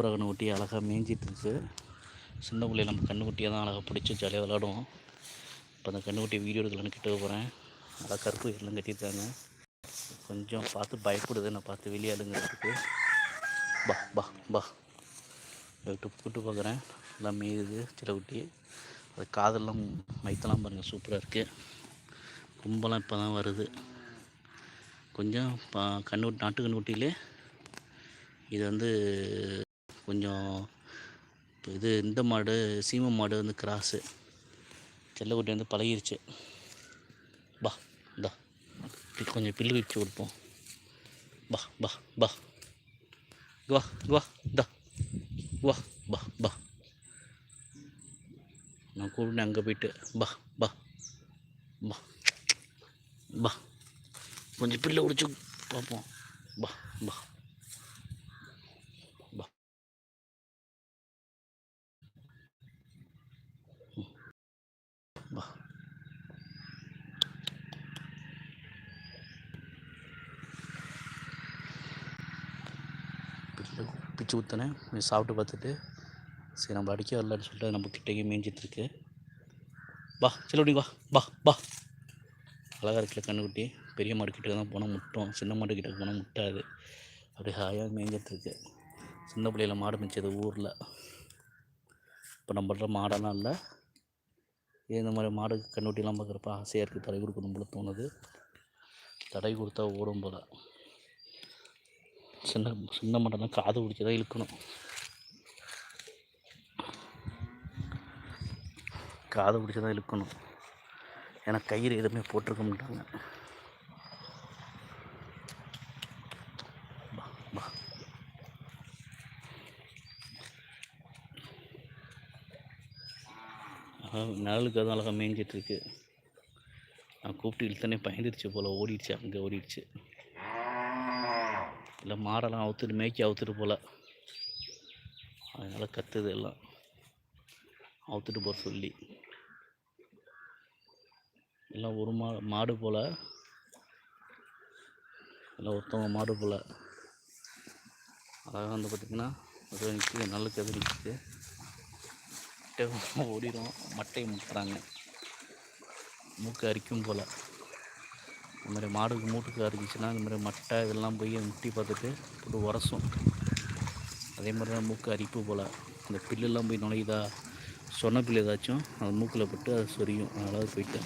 சூப்பராக கண்ணுக்குட்டி அழகாக மேய்ஞ்சிட்டு இருக்கு சின்ன பிள்ளைய நம்ம கண்ணுக்குட்டியை தான் அழகாக பிடிச்சி ஜாலியாக விளாடுவோம் இப்போ அந்த கண்ணுக்குட்டி வீடியோ எடுக்கலான்னு கிட்ட போகிறேன் நல்லா கருப்பு எல்லாம் கட்டியிருக்காங்க. கொஞ்சம் பார்த்து பயப்படுது. நான் பார்த்து வெளியாளுங்கிறதுக்கு பா பா பா. விட்டு கூட்டு பார்க்குறேன் நல்லா மேயுது சில குட்டி. அது காதெல்லாம் மைத்தெல்லாம் பாருங்கள் சூப்பராக இருக்குது கும்பலாம் இப்போ தான் வருது. கொஞ்சம் பா கண்ணு நாட்டு கண்ணுக்குட்டியிலே இது வந்து கொஞ்சம் இப்போ இது இந்த மாடு சீம மாடு வந்து கிராஸு. செல்லக்குட்டி வந்து பழகிருச்சு. பா இந்தா. கொஞ்சம் பில்லு வச்சு கொடுப்போம். பா பா பா. வா வா இந்தா. வா பா பா. நான் கூப்பிட்டு அங்கே போயிட்டு பா பா பா. பா. கொஞ்சம் பில்லு குடிச்சு பார்ப்போம். பா பா பா ம். பா பில்லு பிச்சு ஊற்றினேன் சாப்பிட்டு பார்த்துட்டு சரி நம்ம அடிக்க வரலன்னு சொல்லிட்டு நம்ம கிட்டேயே மேய்ஞ்சிட்டு இருக்கு. பா செல்லுடி வா பா பா அழகாக இருக்குல்ல கண்ணுக்குட்டி. பெரிய மாடு கிட்ட தான் போனால் முட்டும். சின்ன மாடு கிட்ட போனால் முட்டாது. அப்படி ஹாயாக மேய்ஞ்சிட்டுருக்கு சின்ன பிள்ளையில மாடு மிச்சது ஊரில். இப்போ நம்மள்ட்ட மாடெல்லாம் இல்லை. இந்த மாதிரி மாடு கண்ணுட்டிலாம் பார்க்குறப்ப ஆசையாக இருக்குது தடை கொடுக்கணும் போல தோணுது. தடை கொடுத்தா ஓடும் போல். சின்ன சின்ன மாடெல்லாம் காது பிடிச்சி தான் இழுக்கணும். காது பிடிச்சி தான் இழுக்கணும். ஏன்னா கயிறு எதுவுமே போட்டிருக்க மாட்டாங்க. நிழலுக்கு அதுவும் அழகாக மேய்ஞ்சிட்ருக்கு நான் கூப்பிட்டு இழுத்தனே பயந்துருச்சு போல் ஓடிடுச்சு அங்கே ஓடிடுச்சு. இல்லை மாடெல்லாம் அவுத்துட்டு மேய்க்கி அவுத்துட்டு போல். அதனால் கத்துது எல்லாம். அவுத்துட்டு போக சொல்லி. எல்லாம் ஒரு மா மாடு போல். எல்லாம் ஒருத்தவங்க மாடு போல். அழகாக வந்து பார்த்திங்கன்னா அது நிற்கிது நல்ல கதிர் நிற்கிது ஓடிடும் மட்டையை முட்டுறாங்க. மூக்கு அரிக்கும் போல். இந்த மாதிரி மாடுக்கு மூட்டுக்கு அரிஞ்சிச்சுன்னா இந்த மாதிரி மட்டை இதெல்லாம் போய் முட்டி பார்த்துட்டு போட்டு உரசும். அதே மாதிரி தான் மூக்கு அரிப்பு போல். அந்த பில்லுலாம் போய் நுழையுதா? சொன்ன பில்லு ஏதாச்சும் அது மூக்கில் பட்டு அது சொரியும். அதனால் போயிட்டு